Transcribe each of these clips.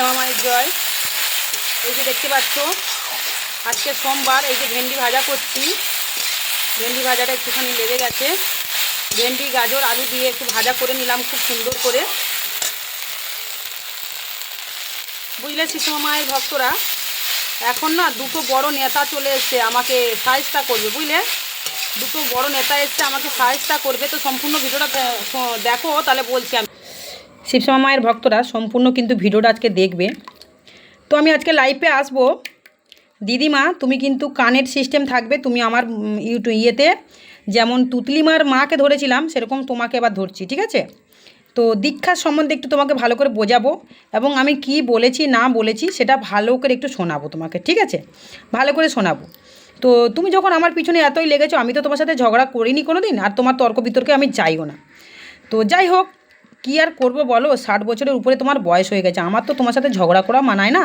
শ্যামা মায়ের জয় এই যে দেখতে পাচ্ছ, আজকে সোমবার, এই যে ভেন্ডি ভাজা করছি। ভেন্ডি ভাজাটা একটুখানি লেগে গেছে। ভেন্ডি, গাজর, আলু দিয়ে একটু ভাজা করে নিলাম খুব সুন্দর করে। বুঝলে শিশুমা মায়ের ভক্তরা? এখন না দুটো বড় নেতা চলে এসছে, আমাকে সাহায্যটা করবে, বুঝলে? দুটো বড় নেতা এসছে, আমাকে সাহায্যটা করবে। তো সম্পূর্ণ ভিডিওটা দেখো, তাহলে বলছি আমি। শিবশ্যামা মায়ের ভক্তরা সম্পূর্ণ কিন্তু ভিডিওটা আজকে দেখবে। তো আমি আজকে লাইভে আসব। দিদিমা, তুমি কিন্তু কানের সিস্টেম থাকবে, তুমি আমার ইউটিউব ইয়েতে যেমন তুতলিমার মাকে ধরেছিলাম, সেরকম তোমাকে এবার ধরছি, ঠিক আছে? তো দীক্ষার সম্বন্ধে একটু তোমাকে ভালো করে বোঝাবো এবং আমি কি বলেছি, না বলেছি, সেটা ভালো করে একটু শোনাবো তোমাকে, ঠিক আছে? ভালো করে শোনাবো। তো তুমি যখন আমার পিছনে এতই লেগেছো, আমি তো তোমার সাথে ঝগড়া করিনি কোনো দিন আর তোমার তর্ক বিতর্কে আমি চাইও না। তো যাই হোক কী আর করব বলো? ষাট বছরের উপরে তোমার বয়স হয়ে গেছে। আমার তো তোমার সাথে ঝগড়া করা মানায় না।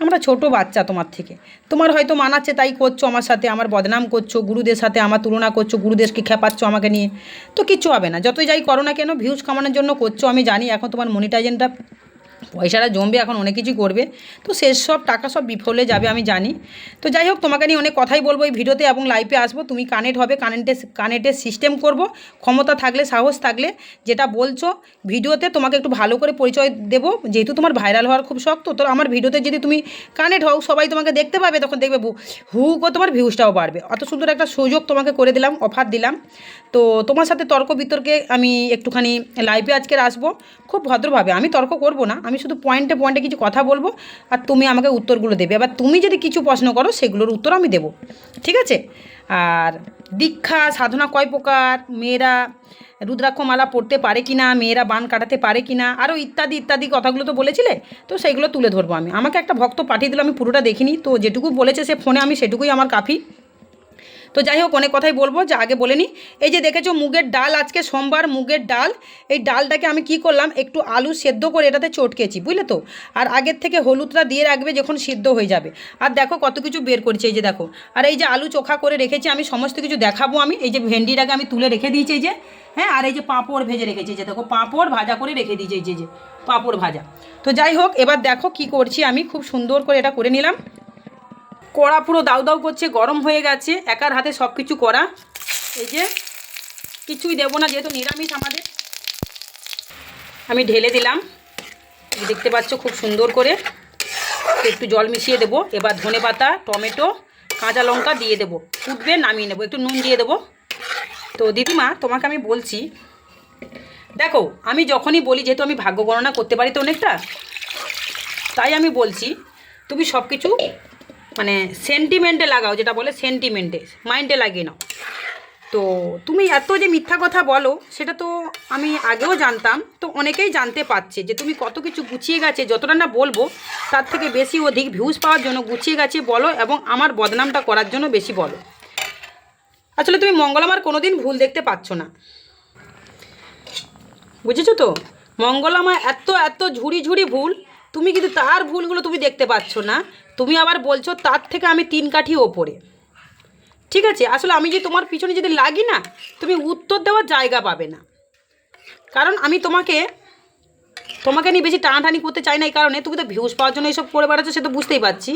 আমরা ছোট বাচ্চা তোমার থেকে। তোমার হয়তো মানাচ্ছে, তাই করছ আমার সাথে, আমার বদনাম করছ, গুরুদের সাথে আমার তুলনা করছ, গুরুদেরকে খেপাচ্ছ আমাকে নিয়ে। তো কিচ্ছু হবে না। যতই যাই করো না কেন ভিউজ কামানোর জন্য করছ, আমি জানি। এখন তোমার মনিটাইজেনটা পয়সাটা জমবে, এখন অনেক কিছু করবে। তো শেষ সেসব টাকা সব বিফলে যাবে, আমি জানি। তো যাই হোক, তোমাকে নিয়ে অনেক কথাই বলব এই ভিডিওতে এবং লাইভে আসব। তুমি কানেক্ট হবে কানেক্টে কানেক্টের সিস্টেম করব। ক্ষমতা থাকলে, সাহস থাকলে, যেটা বলছো, ভিডিওতে তোমাকে একটু ভালো করে পরিচয় দেবো। যেহেতু তোমার ভাইরাল হওয়ার খুব শক্ত তো আমার ভিডিওতে যদি তুমি কানেক্ট হও, সবাই তোমাকে দেখতে পাবে, তখন দেখবে হু করে তোমার ভিউজটাও বাড়বে। অত সুন্দর একটা সুযোগ তোমাকে করে দিলাম অফার দিলাম। তো তোমার সাথে তর্ক বিতর্কে আমি একটুখানি লাইভে আজকের আসব। খুব ভদ্রভাবে, আমি তর্ক করব না, আমি শুধু পয়েন্টে পয়েন্টে কিছু কথা বলব আর তুমি আমাকে উত্তরগুলো দেবে। এবার তুমি যদি কিছু প্রশ্ন করো, সেগুলোর উত্তর আমি দেবো। ঠিক আছে? আর দীক্ষা, সাধনা কয় প্রকার? মেয়েরা রুদ্রাক্ষমালা পড়তে পারে কি না মেয়েরা বান কাটাতে পারে কি না আরও ইত্যাদি ইত্যাদি কথাগুলো তো বলেছিলে, তো সেইগুলো তুলে ধরবো আমি। আমাকে একটা ভক্ত পাঠিয়ে দিল, আমি পুরোটা দেখিনি। তো যেটুকু বলেছে সে ফোনে আমি সেটুকুই আমার কাফি। তো যাই হোক, অনেক কথাই বলব, যে আগে বলে নিই এই যে দেখেছ, মুগের ডাল আজকে সোমবার, মুগের ডাল। এই ডালটাকে আমি কি করলাম, একটু আলু সেদ্ধ করে এটাতে চটকেছি, বুঝলে তো? আর আগের থেকে হলুদটা দিয়ে রাখবে যখন সিদ্ধ হয়ে যাবে। আর দেখো কত কিছু বের করছে, এই যে দেখো। আর এই যে আলু চোখা করে রেখেছি, আমি সমস্ত কিছু দেখাবো আমি। এই যে ভেন্ডিটাকে আমি তুলে রেখে দিয়েছি, এই যে হ্যাঁ? আর এই যে পাঁপড় ভেজে রেখেছি যে দেখো, পাঁপড় ভাজা করে রেখে দিয়েছি, এই যে পাঁপড় ভাজা। তো যাই হোক, এবার দেখো কি করছি আমি, খুব সুন্দর করে এটা করে নিলাম। কড়া পুরো দাউ দাউ করছে, গরম হয়ে গেছে, একার হাতে সব কিছু করা। এই যে, কিছুই দেবো না, যেহেতু নিরামিষ আমাদের। আমি ঢেলে দিলাম। দেখতে পাচ্ছ খুব সুন্দর করে। একটু জল মিশিয়ে দেবো। এবার ধনে পাতা, টমেটো, কাঁচা লঙ্কা দিয়ে দেবো। ফুটবে, নামিয়ে নেব। একটু নুন দিয়ে দেবো। তো দিদিমা, তোমাকে আমি বলছি, দেখো, আমি যখনই বলি, যেহেতু আমি ভাগ্য গণনা করতে পারি তো অনেকটা, তাই আমি বলছি, তুমি সব কিছু মানে সেন্টিমেন্টে লাগাও, যেটা বলে সেন্টিমেন্টে মাইন্ডে লাগিয়ে নাও। তো তুমি এত যে মিথ্যা কথা বলো, সেটা তো আমি আগেও জানতাম, তো অনেকেই জানতে পারছে যে তুমি কত কিছু গুছিয়ে গেছে, যতটা না বলব, তার থেকে বেশি অধিক ভিউজ পাওয়ার জন্য গুছিয়ে গেছে বলো এবং আমার বদনামটা করার জন্য বেশি বলো। আসলে তুমি মঙ্গলামার কোনো দিন ভুল দেখতে পাচ্ছ না। বুঝেছ তো? মঙ্গলামা এত এত ঝুড়ি ঝুড়ি ভুল, তুমি কিন্তু তার ভুলগুলো তুমি দেখতে পাচ্ছ না। তুমি আবার বলছো তার থেকে আমি তিন কাঠি ওপরে। ঠিক আছে? আসলে আমি যে তোমার পিছনে যদি লাগি না, তুমি উত্তর দেওয়ার জায়গা পাবে না। কারণ আমি তোমাকে তোমাকে নিয়ে বেশি টানাটানি করতে চাই না এই কারণে। তুমি তো ভিউজ পাওয়ার জন্য এইসব করে বেড়াচ্ছ, সে তো বুঝতেই পারছি।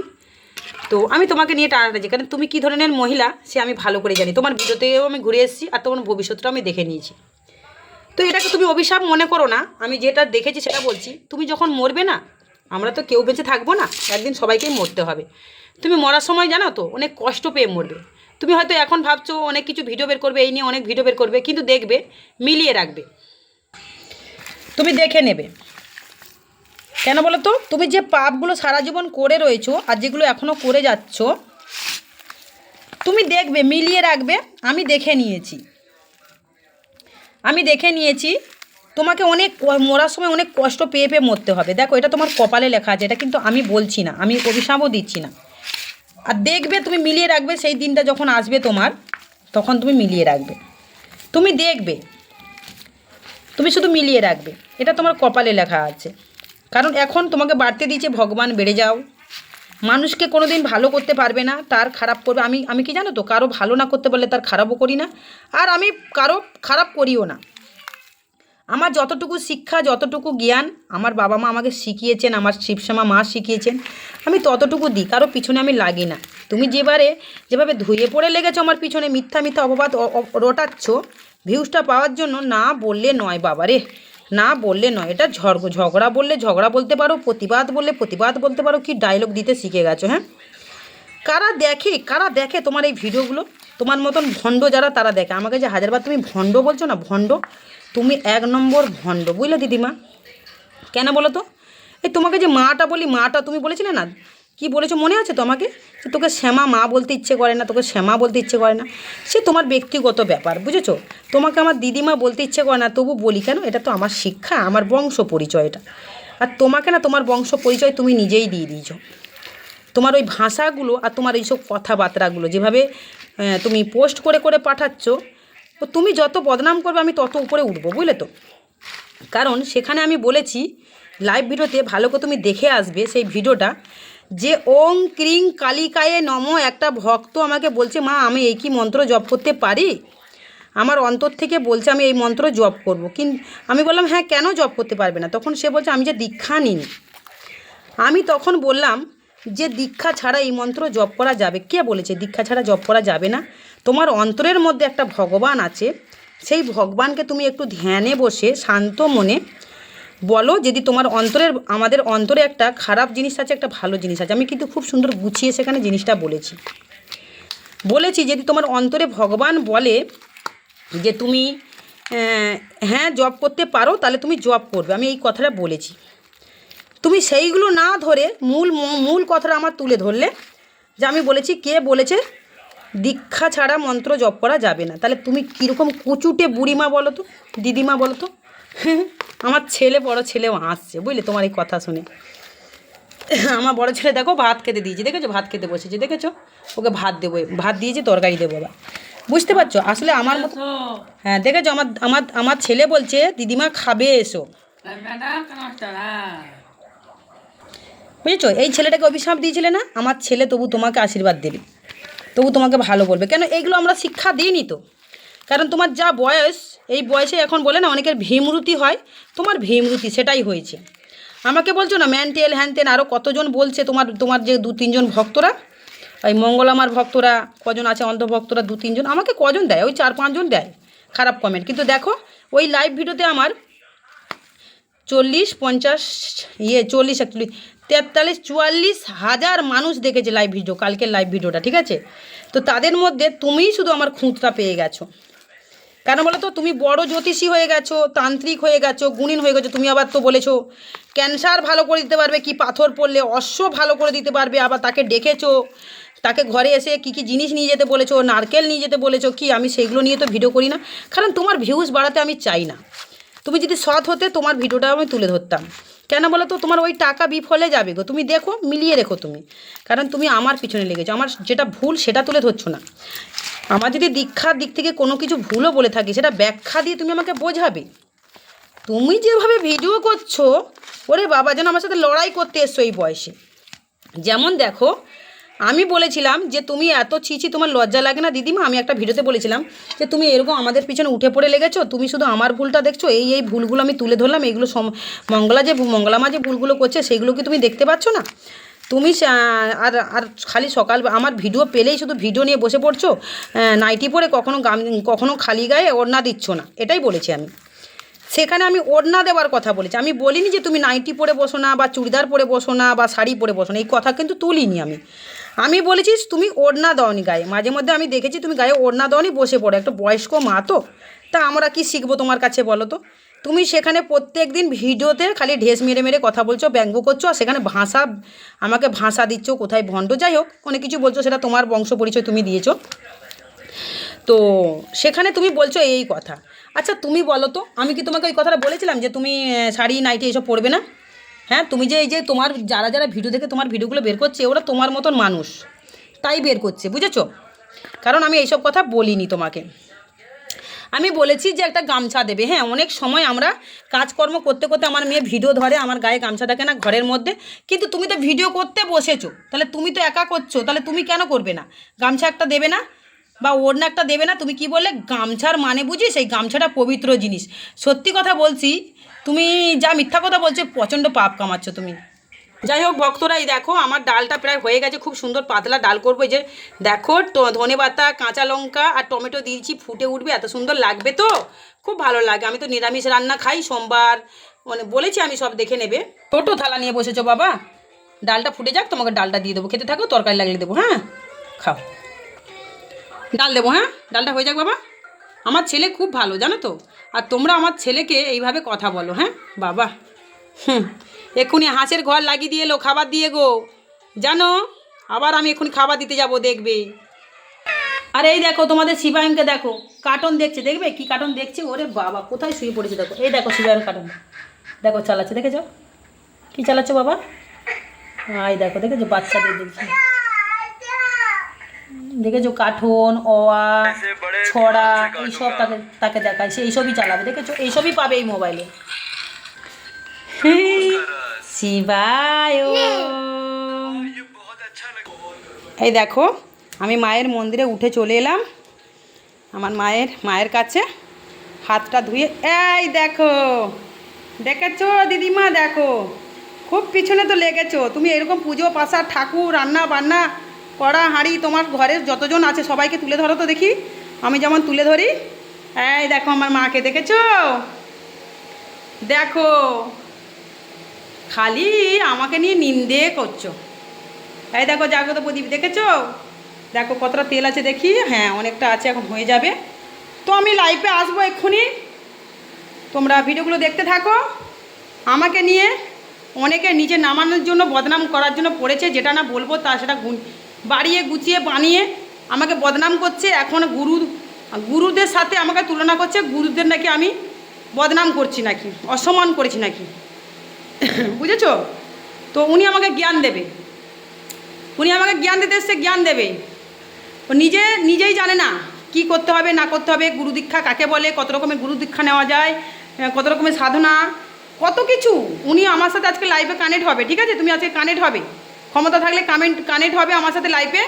তো আমি তোমাকে নিয়ে টানাটানি, কারণ তুমি কী ধরনের মহিলা, সে আমি ভালো করে জানি। তোমার ভিডিওতেও আমি ঘুরে এসেছি আর তোমার ভবিষ্যৎটাও আমি দেখে নিয়েছি। তো এটাকে তুমি অভিশাপ মনে করো না। আমি যেটা দেখেছি সেটা বলছি। তুমি যখন মরবে না আমরা তো কেউ বেঁচে থাকব না, একদিন সবাইকেই মরতে হবে। তুমি মরার সময় জানো তো, অনেক কষ্ট পেয়ে মরবে। তুমি হয়তো এখন ভাবছ অনেক কিছু ভিডিও বের করবে, এই নিয়ে অনেক ভিডিও বের করবে, কিন্তু দেখবে, মিলিয়ে রাখবে। তুমি দেখে নেবে। কেন বলো তো? তুমি যে পাপগুলো সারা জীবন করে রয়েছো আর যেগুলো এখনও করে যাচ্ছ, তুমি দেখবে, মিলিয়ে রাখবে। আমি দেখে নিয়েছি। আমি দেখে নিয়েছি তোমাকে অনেক মরার সময় অনেক কষ্ট পেয়ে পেয়ে মরতে হবে। দেখো, এটা তোমার কপালে লেখা আছে, এটা কিন্তু আমি বলছি না, আমি অভিশাপও দিচ্ছি না। আর দেখবে তুমি মিলিয়ে রাখবে, সেই দিনটা যখন আসবে তোমার, তখন তুমি মিলিয়ে রাখবে। তুমি দেখবে, তুমি শুধু মিলিয়ে রাখবে, এটা তোমার কপালে লেখা আছে। কারণ এখন তোমাকে বাড়তে দিয়েছে, ভগবান বেড়ে যাও। মানুষকে কোনো দিন ভালো করতে পারবে না, তার খারাপ করবে। আমি আমি কি জানো তো, কারও ভালো না করতে পারলে তার খারাপও করি না, আর আমি কারও খারাপ করিও না। আমার যতটুকু শিক্ষা, যতটুকু জ্ঞান আমার বাবা মা আমাকে শিখিয়েছেন, আমার শিবশ্যামা মা শিখিয়েছেন, আমি ততটুকু দিই, কারও পিছনে আমি লাগি না। তুমি যেবারে যেভাবে ধুয়ে পড়ে লেগেছো আমার পিছনে, মিথ্যা মিথ্যা অপবাদ রটাচ্ছ, ভিউজটা পাওয়ার জন্য না বললে নয় বাবা রে না বললে নয়। এটা ঝগড়া বললে ঝগড়া বলতে পারো, প্রতিবাদ বললে প্রতিবাদ বলতে পারো, কি ডায়লগ দিতে শিখে গেছো হ্যাঁ? কারা দেখে কারা দেখে তোমার এই ভিডিওগুলো? তোমার মতন ভণ্ড যারা, তারা দেখে। আমাকে যে হাজারবার তুমি ভণ্ড বলছো না, ভণ্ড তুমি এক নম্বর ভণ্ড, বুঝলে দিদিমা? কেন বলো তো? এই তোমাকে যে মাটা বলি, মাটা তুমি বলেছিলে না? কি বলেছ মনে আছে তোমাকে? যে তোকে শ্যামা মা বলতে ইচ্ছে করে না, তোকে শ্যামা বলতে ইচ্ছে করে না। সে তোমার ব্যক্তিগত ব্যাপার, বুঝেছ? তোমাকে আমার দিদিমা বলতে ইচ্ছে করে না, তবু বলি কেন? এটা তো আমার শিক্ষা, আমার বংশ পরিচয় এটা। আর তোমাকে না, তোমার বংশ পরিচয় তুমি নিজেই দিয়ে দিয়েছ। তোমার ওই ভাষাগুলো আর তোমার এইসব কথাবার্তাগুলো যেভাবে তুমি পোস্ট করে করে পাঠাচ্ছ তো তুমি যত বদনাম করবে, আমি তত উপরে উঠবো, বুঝলে তো? কারণ সেখানে আমি বলেছি লাইভ ভিডিওতে, ভালো করে তুমি দেখে আসবে সেই ভিডিওটা, যে ওং ক্রিং কালিকায়ে নম একটা ভক্ত আমাকে বলছে, মা, আমি এই কি মন্ত্র জপ করতে পারি? আমার অন্তর থেকে বলছে, আমি এই মন্ত্র জপ করব। কিন্তু আমি বললাম হ্যাঁ কেন জপ করতে পারবে না? তখন সে বলছে, আমি যে দীক্ষা নিইনি। আমি তখন বললাম, যে দীক্ষা ছাড়া এই মন্ত্র জপ করা যাবে? কে বলেছে? দীক্ষা ছাড়া জপ করা যাবে না। তোমার অন্তরের মধ্যে একটা ভগবান আছে, সেই ভগবানকে তুমি একটু ধ্যানে বসে, শান্ত মনে বলো যদি তোমার অন্তরের, আমাদের অন্তরে একটা খারাপ জিনিস আছে, একটা ভালো জিনিস আছে। আমি কিন্তু খুব সুন্দর গুছিয়ে সেখানে জিনিসটা বলেছি। বলেছি যদি তোমার অন্তরে ভগবান বলে যে তুমি হ্যাঁ জব করতে পারো, তাহলে তুমি জব করবে। আমি এই কথাটা বলেছি। তুমি সেইগুলো না ধরে মূল মূল কথাটা আমার তুলে ধরলে, যে আমি বলেছি, কে বলেছে? দীক্ষা ছাড়া মন্ত্র জপ করা যাবে না। তাহলে তুমি কীরকম কুচুটে বুড়িমা বলো তো দিদিমা বলো তো? আমার ছেলে বড় ছেলেও হাসছে বুঝলে? তোমার এই কথা শুনে। আমার বড় ছেলে দেখো ভাত খেতে দিয়েছে দেখেছ? ভাত খেতে বসেছে দেখেছ? ওকে ভাত দেবো ভাত দিয়েছে তরকারি দেবো এবার বুঝতে পারছ? আসলে আমার মতো হ্যাঁ দেখেছ? আমার আমার আমার ছেলে বলছে দিদিমা খাবে এসো। বুঝেছ? এই ছেলেটাকে অভিশাপ দিয়েছিলে না? আমার ছেলে তবু তোমাকে আশীর্বাদ দেবে। তবু তোমাকে ভালো বলবে। কেন এইগুলো আমরা শিক্ষা দিইনি তো? কারণ তোমার যা বয়স, এই বয়সে এখন বলে না, অনেকের ভীমরুতি হয়, তোমার ভীমরুতি সেটাই হয়েছে। আমাকে বলছো না, ম্যানটেল হ্যানতেন আরও কতজন বলছে তোমার তোমার যে দু তিনজন ভক্তরা? ওই মঙ্গলামার ভক্তরা, কজন আছে অন্ধ ভক্তরা দু তিনজন? আমাকে কজন দেয়? ওই চার পাঁচজন দেয়। খারাপ কমেন্ট কিন্তু দেখো, ওই লাইভ ভিডিওতে আমার চল্লিশ, পঞ্চাশ ইয়ে চল্লিশ, একচল্লিশ তেতাল্লিশ, চুয়াল্লিশ হাজার মানুষ দেখেছে লাইভ ভিডিও কালকের লাইভ ভিডিওটা ঠিক আছে? তো তাদের মধ্যে তুমিই শুধু আমার খুঁতটা পেয়ে গেছো। কেন বলো তো তুমি বড় জ্যোতিষী হয়ে গেছো, তান্ত্রিক হয়ে গেছো, গুণিন হয়ে গেছো, তুমি আবার তো বলেছ ক্যান্সার ভালো করে দিতে পারবে কি পাথর পড়লে, অশ্ব ভালো করে দিতে পারবে, আবার তাকে ডেকেছো, তাকে ঘরে এসে কি কি জিনিস নিয়ে যেতে বলেছ, নারকেল নিয়ে যেতে বলেছ, কি আমি সেগুলো নিয়ে তো ভিডিও করি না। কারণ তোমার ভিউজ বাড়াতে আমি চাই না। তুমি যদি সৎ হতে, তোমার ভিডিওটা আমি তুলে ধরতাম। কেন বলো তো? তোমার ওই টাকা বিফলে যাবে গো। তুমি দেখো, মিলিয়ে রেখো তুমি। কারণ তুমি আমার পিছনে লেগেছো। আমার যেটা ভুল সেটা তুলে ধরছো না। আমার যদি দীক্ষার দিক থেকে কোনো কিছু ভুলও বলে থাকি, সেটা ব্যাখ্যা দিয়ে তুমি আমাকে বোঝাবে। তুমি যেভাবে ভিডিও করছ, ওরে বাবা, যেন আমার সাথে লড়াই করতে এসছো এই বয়সে। যেমন দেখো আমি বলেছিলাম যে তুমি এত ছিছি তোমার লজ্জা লাগে না দিদিমা? আমি একটা ভিডিওতে বলেছিলাম যে তুমি এরকম আমাদের পিছনে উঠে পড়ে লেগেছো, তুমি শুধু আমার ভুলটা দেখছ, এই এই ভুলগুলো আমি তুলে ধরলাম এইগুলো সম, মঙ্গলা যে মঙ্গলামা যে ভুলগুলো করছে, সেগুলো কি তুমি দেখতে পাচ্ছ না? তুমি আর আর খালি সকাল, আমার ভিডিও পেলেই শুধু ভিডিও নিয়ে বসে পড়ছো নাইটি পরে কখনো গাম, কখনো খালি গায়ে ওড়না দিচ্ছ না, এটাই বলেছি আমি। সেখানে আমি ওড়না দেওয়ার কথা বলেছি, আমি বলিনি যে তুমি নাইটি পরে বসো না, বা চুড়িদার পরে বসো না, বা শাড়ি পরে বসো না, এই কথা কিন্তু তুলিনি আমি। আমি বলেছি, তুমি ওড়না দাওনি গায়ে। মাঝে মধ্যে আমি দেখেছি, তুমি গায়ে ওড়না দাওনি, বসে পড়ো। একটা বয়স্ক মা তো। তা আমরা কি শিখব তোমার কাছে বলো তো? তুমি সেখানে প্রত্যেক দিন ভিডিওতে খালি ঢেস মেরে মেরে কথা বলছো, ব্যঙ্গ করছ, আর সেখানে ভাষা, আমাকে ভাষা দিচ্ছ, কোথায় ভণ্ড, যাই হোক অনেক কিছু বলছো, সেটা তোমার বংশ পরিচয় তুমি দিয়েছ। তো সেখানে তুমি বলছো এই কথা। আচ্ছা তুমি বলো তো, আমি কি তোমাকে ওই কথাটা বলেছিলাম যে তুমি শাড়ি, নাইটি এসব পরবে না? হ্যাঁ তুমি যে এই যে তোমার যারা যারা ভিডিও দেখে তোমার ভিডিওগুলো বের করছে, ওরা তোমার মতন মানুষ। তাই বের করছে, বুঝেছ? কারণ আমি এইসব কথা বলিনি তোমাকে। আমি বলেছি যে একটা গামছা দেবে। হ্যাঁ অনেক সময় আমরা কাজকর্ম করতে করতে আমার মেয়ে ভিডিও ধরে, আমার গায়ে গামছা থাকে না ঘরের মধ্যে। কিন্তু তুমি তো ভিডিও করতে বসেছো। তাহলে তুমি তো একা করছ, তাহলে তুমি কেন করবে না? গামছা একটা দেবে না? বা ওড়না একটা দেবে না, তুমি কি বললে? গামছার মানে বুঝি সেই গামছাটা পবিত্র জিনিস। সত্যি কথা বলছি, তুমি যা মিথ্যা কথা বলছো, প্রচণ্ড পাপ কামাচ্ছ তুমি। যাই হোক ভক্তরা এই দেখো, আমার ডালটা প্রায় হয়ে গেছে, খুব সুন্দর পাতলা ডাল করব। যে দেখো ধনে পাতা, কাঁচা লঙ্কা আর টমেটো দিয়েছি, ফুটে উঠবে, এত সুন্দর লাগবে তো? খুব ভালো লাগে, আমি তো নিরামিষ রান্না খাই, সোমবার মানে বলেছি আমি সব দেখে নেবে। ছোটো থালা নিয়ে বসেছো বাবা? ডালটা ফুটে যাক, তোমাকে ডালটা দিয়ে দেবো, খেতে থাকো, তরকারি লাগিয়ে দেবো হ্যাঁ? খাও। ডাল দেবো হ্যাঁ? ডালটা হয়ে যাক বাবা। আমার ছেলে খুব ভালো, জানো তো? আর তোমরা আমার ছেলেকে এইভাবে কথা বলো হ্যাঁ? বাবা, হুম, এক্ষুনি হাঁসের ঘর লাগিয়ে দিয়ে এলো, খাবার দিয়ে গো। জানো, আবার আমি এক্ষুনি খাবার দিতে যাব, দেখবে। আর এই দেখো, তোমাদের শিবায়নকে দেখো। কার্টন দেখছে, দেখবে? কি কার্টুন দেখছে? ওরে বাবা, কোথায় শুয়ে পড়েছে দেখো? এই দেখো শিবায়ন কার্টন। দেখো, চালাচ্ছে, দেখেছ? কি চালাচ্ছ বাবা? এই দেখো, দেখেছ? বাচ্চাদের দেখছি। দেখেছ কাঠন অয়া ছড়া এইসব তাকে তাকে দেখায় সে এইসবই চালাবে দেখেছ? এইসবই পাবে এই মোবাইলে। শিবায়। এই দেখো আমি মায়ের মন্দিরে উঠে চলে এলাম। আমার মায়ের মায়ের কাছে হাতটা ধুয়ে এই দেখো দেখেছ? দিদিমা দেখো খুব পিছনে তো লেগেছো। তুমি এরকম পুজো পাশা ঠাকুর রান্না বান্না কড়া হাঁড়ি, তোমার ঘরের যতজন আছে সবাইকে তুলে ধরো তো দেখি। আমি যেমন তুলে ধরি। এই দেখো আমার মাকে দেখেছ? দেখো, খালি আমাকে নিয়ে নিন্দে করছ। এই দেখো জাগ্রত প্রদীপ দেখেছ? দেখো কতটা তেল আছে দেখি। হ্যাঁ অনেকটা আছে, এখন হয়ে যাবে। তো আমি লাইভে আসব এক্ষুনি। তোমরা ভিডিওগুলো দেখতে থাকো। আমাকে নিয়ে অনেকে নিচে নামানোর জন্য, বদনাম করার জন্য পড়েছে, যেটা না বলব তা সেটা বাড়িয়ে গুছিয়ে বানিয়ে আমাকে বদনাম করছে, এখন গুরু, গুরুদের সাথে আমাকে তুলনা করছে, গুরুদের নাকি আমি বদনাম করছি নাকি, অসম্মান করেছি নাকি। বুঝেছ? তো উনি আমাকে জ্ঞান দেবে। উনি আমাকে জ্ঞান দিতে এসছে, জ্ঞান দেবে। নিজে, নিজেই জানে না কি করতে হবে, না করতে হবে, গুরু দীক্ষা কাকে বলে, কত রকমের গুরু দীক্ষা নেওয়া যায় কত রকমের সাধনা, কত কিছু। উনি আমার সাথে আজকে লাইভে কানেক্ট হবে, ঠিক আছে? তুমি আজকে কানেক্ট হবে। ক্ষমতা থাকলে কামেন্ট কানেক্ট হবে আমার সাথে লাইভে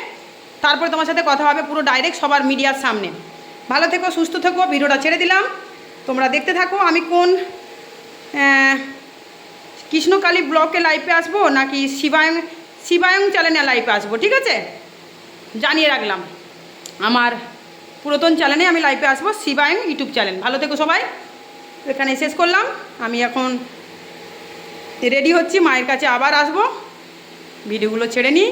তারপরে তোমার সাথে কথা হবে পুরো ডাইরেক্ট সবার মিডিয়ার সামনে। ভালো থেকো, সুস্থ থেকো, ভিডিওটা ছেড়ে দিলাম। তোমরা দেখতে থাকো, আমি কোন কৃষ্ণকালী ব্লকে লাইভে আসব নাকি শিবায়ং শিবায়ং চ্যানেলে লাইভে আসব, ঠিক আছে? জানিয়ে রাখলাম। আমার পুরাতন চ্যানেলে আমি লাইভে আসব, শিবায়ং ইউটিউব চ্যানেল ভালো থেকো সবাই। এখানে শেষ করলাম। আমি এখন রেডি হচ্ছি, মায়ের কাছে আবার আসব। ভিডিওগুলো ছেড়ে নিই।